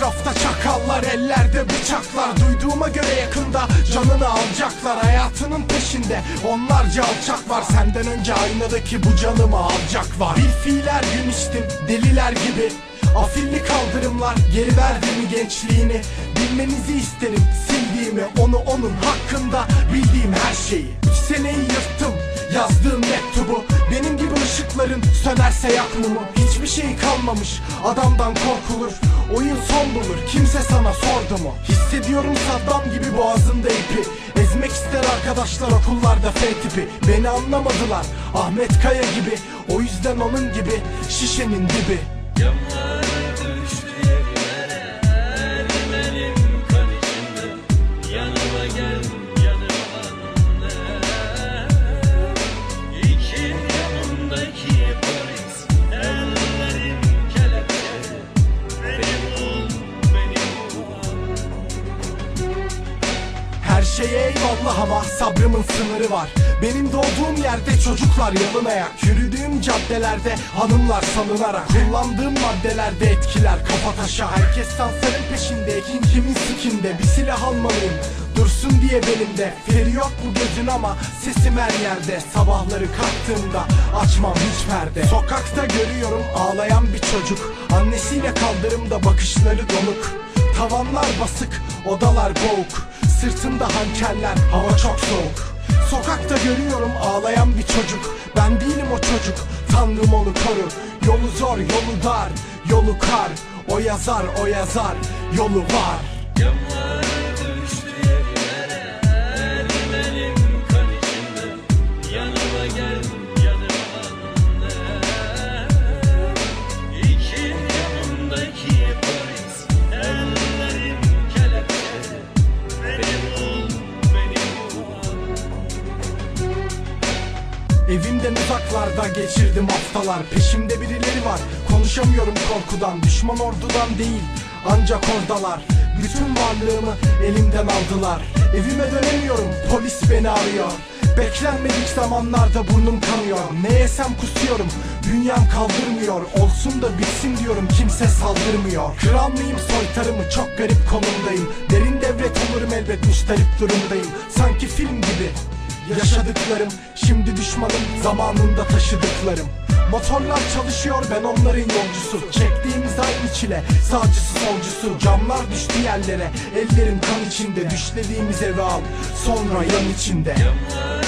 Etrafta çakallar ellerde bıçaklar. Duyduğuma göre yakında canını alacaklar. Hayatının peşinde onlarca alçak var. Senden önce aynadaki bu canımı alacak var. Bir fiiller gün içtim deliler gibi. Afilli kaldırımlar geri verdi mi gençliğini? Bilmenizi isterim sildiğimi. Onu onun hakkında bildiğim her şeyi. Üç seneyi yırttım yazdığım mektubu. Benim gibi ışıkların sönerse yak Hiçbir şey kalmamış adamdan korkulur. Oyun son mu Hissediyorum Saddam gibi boğazımda ipi. Ezmek ister arkadaşlar okullarda F tipi. Beni anlamadılar Ahmet Kaya gibi. O yüzden onun gibi şişenin dibi şeye eyvallah ama sabrımın sınırı var. Benim doğduğum yerde çocuklar yalın ayak Yürüdüğüm caddelerde hanımlar salınarak. Kullandığım maddelerde etkiler kafa taşa. Herkes sansarın peşinde kimin sikinde Bir silah almalıyım Dursun diye belimde. Feri yok bu gözün ama sesim her yerde. Sabahları kalktığımda açmam hiç perde. Sokakta görüyorum ağlayan bir çocuk. Annesiyle kaldırımda bakışları donuk. Tavanlar basık, odalar boğuk Sırtımda hançerler, hava çok soğuk. Sokakta görüyorum ağlayan bir çocuk. Ben değilim o çocuk, tanrım onu koru. Yolu zor, yolu dar, yolu kar. O yazar, o yazar, yolu var Evimden uzaklarda geçirdim haftalar. Peşimde birileri var. Konuşamıyorum korkudan Düşman ordudan değil ancak oradalar. Bütün varlığımı elimden aldılar. Evime dönemiyorum polis beni arıyor. Beklenmedik zamanlarda burnum kanıyor. Ne yesem kusuyorum Dünyam kaldırmıyor. Olsun da bitsin diyorum kimse saldırmıyor. Kral mıyım soytarımı çok garip konumdayım. Derin devlet olurum elbet müşterip durumdayım. Sanki film Yaşadıklarım şimdi düşmanım zamanında taşıdıklarım. Motorlar çalışıyor ben onların yolcusu. Çektiğimiz aynı çile sağcısı solcusu. Camlar düştü yerlere ellerim kan içinde. Düşlediğimiz eve al sonra yan içinde. Camlar